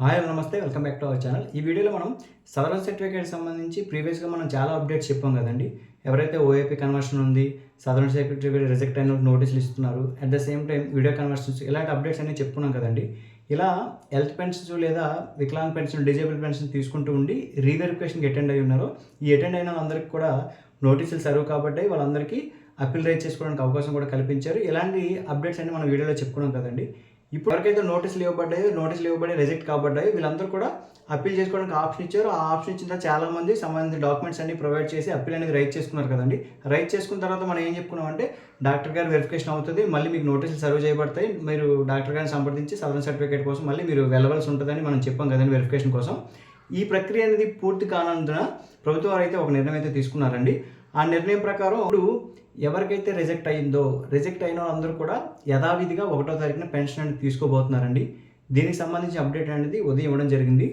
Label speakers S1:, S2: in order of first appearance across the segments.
S1: Hi నమస్తే welcome back to our channel. ఈ వీడియోలో మనం సదరన్ సర్టిఫికేట్ సంబంధించి ప్రీవియస్గా మనం చాలా అప్డేట్స్ చెప్పాం కదండి. ఎవరైతే ఓఏపీ కన్వర్షన్ ఉంది సదరన్ సర్టిఫికేట్ రిజెక్ట్ అయిన నోటీసులు ఇస్తున్నారు at the same time video conversions ఇలాంటి అప్డేట్స్ అన్ని చెప్పుకున్నాం కదండి. ఇలా హెల్త్ పెన్షన్స్ లేదా వికలాంగ్ పెన్షన్ డిజేబుల్ పెన్షన్ తీసుకుంటూ ఉండి రీవెరిఫికేషన్కి అటెండ్ అయి ఉన్నారు ఈ అటెండ్ అయిన వాళ్ళందరికీ కూడా నోటీసులు సర్వ్ కాబట్టి వాళ్ళందరికీ అప్పీల్ రైజ్ చేసుకోవడానికి అవకాశం కూడా కల్పించారు. ఇలాంటి అప్డేట్స్ అన్ని మనం వీడియోలో చెప్పుకున్నాం కదండి. ఇప్పుడు ఎవరికైతే నోటీసులు ఇవ్వబడ్డాయో నోటీసులు ఇవ్వబడి రిజెక్ట్ కాబడ్డాయి. వీళ్ళందరూ కూడా అప్పీల్ చేసుకోవడానికి ఆప్షన్ ఇచ్చారు. ఆ ఆప్షన్ ఇచ్చిన తర్వాత చాలామంది సంబంధించిన డాక్యుమెంట్స్ అన్ని ప్రొవైడ్ చేసి అప్పీల్ అనేది రైట్ చేసుకున్నారు కదండి. రైట్ చేసుకున్న తర్వాత మనం ఏం చెప్పుకున్నాం అంటే డాక్టర్ గారు వెరిఫికేషన్ అవుతుంది. మళ్ళీ మీకు నోటీసులు సర్వ్ చేయబడతాయి. మీరు డాక్టర్ గారిని సంప్రదించి సదరన్ సర్టిఫికేట్ కోసం మళ్ళీ మీరు వెళ్ళవలసి ఉంటుందని మనం చెప్పాం కదండి వెరిఫికేషన్ కోసం. ఈ ప్రక్రియ అనేది పూర్తి కానందున ప్రభుత్వం వారు అయితే ఒక నిర్ణయం అయితే తీసుకున్నారండి. ఆ నిర్ణయం ప్రకారం ఇప్పుడు ఎవరికైతే రిజెక్ట్ అయిందో రిజెక్ట్ అయిన వాళ్ళందరూ కూడా యథావిధిగా ఒకటో తారీఖున పెన్షన్ అనేది తీసుకోబోతున్నారండి. దీనికి సంబంధించి అప్డేట్ అనేది ఉదయం ఇవ్వడం జరిగింది.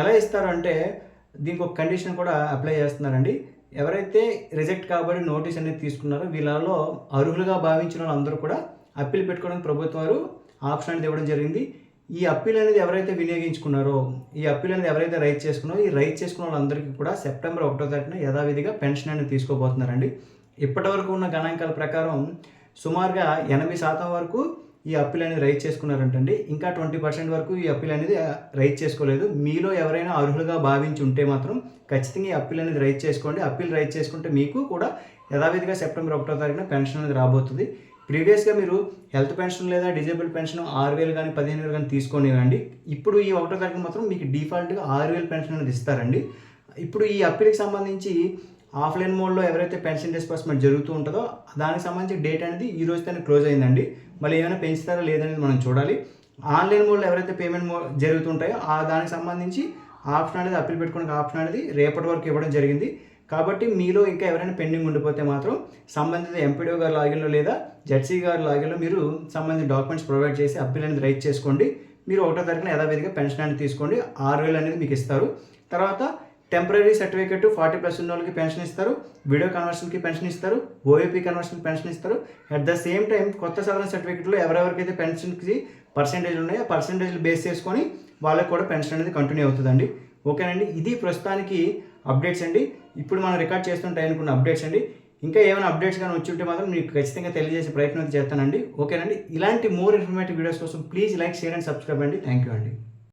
S1: ఎలా ఇస్తారంటే దీనికి ఒక కండిషన్ కూడా అప్లై చేస్తున్నారండి. ఎవరైతే రిజెక్ట్ కాబడి నోటీస్ అనేది తీసుకున్నారో వీళ్ళలో అర్హులుగా భావించిన వాళ్ళందరూ కూడా అప్పీల్ పెట్టుకోవడానికి ప్రభుత్వాలు ఆప్షన్ అనేది ఇవ్వడం జరిగింది. ఈ అప్పీల్ అనేది ఎవరైతే వినియోగించుకున్నారో ఈ అప్పీల్ అనేది ఎవరైతే రైట్ చేసుకున్నారో ఈ రైట్ చేసుకున్న వాళ్ళందరికీ కూడా సెప్టెంబర్ ఒకటో తారీఖున యథావిధిగా పెన్షన్ అనేది తీసుకోబోతున్నారండి. ఇప్పటి వరకు ఉన్న గణాంకాల ప్రకారం సుమారుగా ఎనభై శాతం వరకు ఈ అప్పీల్ అనేది రైజ్ చేసుకున్నారంటండి. ఇంకా ట్వంటీ పర్సెంట్ వరకు ఈ అప్పీల్ అనేది రైజ్ చేసుకోలేదు. మీలో ఎవరైనా అర్హులుగా భావించి ఉంటే మాత్రం ఖచ్చితంగా ఈ అప్పీల్ అనేది రైజ్ చేసుకోండి. అప్పీల్ రైజ్ చేసుకుంటే మీకు కూడా యథావిధిగా సెప్టెంబర్ ఒకటో తారీఖున పెన్షన్ అనేది రాబోతుంది. ప్రీవియస్గా మీరు హెల్త్ పెన్షన్ లేదా డిజేబుల్ పెన్షన్ ఆరు వేలు కానీ పదిహేను వేలు కానీ తీసుకొనివ్వండి. ఇప్పుడు ఈ ఒకటో తారీఖు మాత్రం మీకు డిఫాల్ట్గా ఆరు వేలు పెన్షన్ అనేది ఇస్తారండి. ఇప్పుడు ఈ అప్పీల్కి సంబంధించి ఆఫ్లైన్ మోడ్లో ఎవరైతే పెన్షన్ డిస్బర్స్మెంట్ జరుగుతూ ఉంటుందో దానికి సంబంధించి డేట్ అనేది ఈ రోజుతోనే క్లోజ్ అయిందండి. మళ్ళీ ఏమైనా పెంచుతారా లేదనేది మనం చూడాలి. ఆన్లైన్ మోడ్లో ఎవరైతే పేమెంట్ మో జరుగుతుంటాయో ఆ దానికి సంబంధించి ఆప్షన్ అనేది అప్పీల్ పెట్టుకునే ఆప్షన్ అనేది రేపటి వరకు ఇవ్వడం జరిగింది. కాబట్టి మీలో ఇంకా ఎవరైనా పెండింగ్ ఉండిపోతే మాత్రం సంబంధిత ఎంపీడీఓ గారి లాగిన్లో లేదా జెడ్సీ గారి లాగిన్లో మీరు సంబంధించిన డాక్యుమెంట్స్ ప్రొవైడ్ చేసి అప్పీల్ అనేది రైట్ చేసుకోండి. మీరు ఒకటో తారీఖున యథావిధిగా పెన్షన్ అనేది తీసుకోండి. ఆరు వేలు అనేది మీకు ఇస్తారు. తర్వాత టెంపరీ సర్టిఫికేట్ ఫార్టీ ప్లస్ ఉన్న వాళ్ళకి పెన్షన్ ఇస్తారు వీడియో కన్వర్షన్కి పెన్షన్ ఇస్తారు ఓఏపీ కన్వర్షన్కి పెన్షన్ ఇస్తారు. అట్ ద సేమ్ టైం కొత్త సాధారణ సర్టిఫికేట్లో ఎవరెవరికైతే పెన్షన్కి పర్సెంటేజ్ ఉన్నాయో ఆ పర్సెంటేజ్లు బేస్ చేసుకొని వాళ్ళకి కూడా పెన్షన్ అనేది కంటిన్యూ అవుతుందండి. ఓకేనండి? ఇది ప్రస్తుతానికి అప్డేట్స్ అండి. ఇప్పుడు మనం రికార్డ్ చేస్తుంటే అనుకున్న అప్డేట్స్ అండి. ఇంకా ఏమైనా అప్డేట్స్ కానీ వచ్చి ఉంటే మాత్రం మీకు ఖచ్చితంగా తెలియజేసే ప్రయత్నం చేస్తానండి. ఓకేనండి? ఇలాంటి మోర్ ఇన్ఫర్మేటివ్ వీడియోస్ కోసం please like share and subscribe అండి. థ్యాంక్ యూ అండి.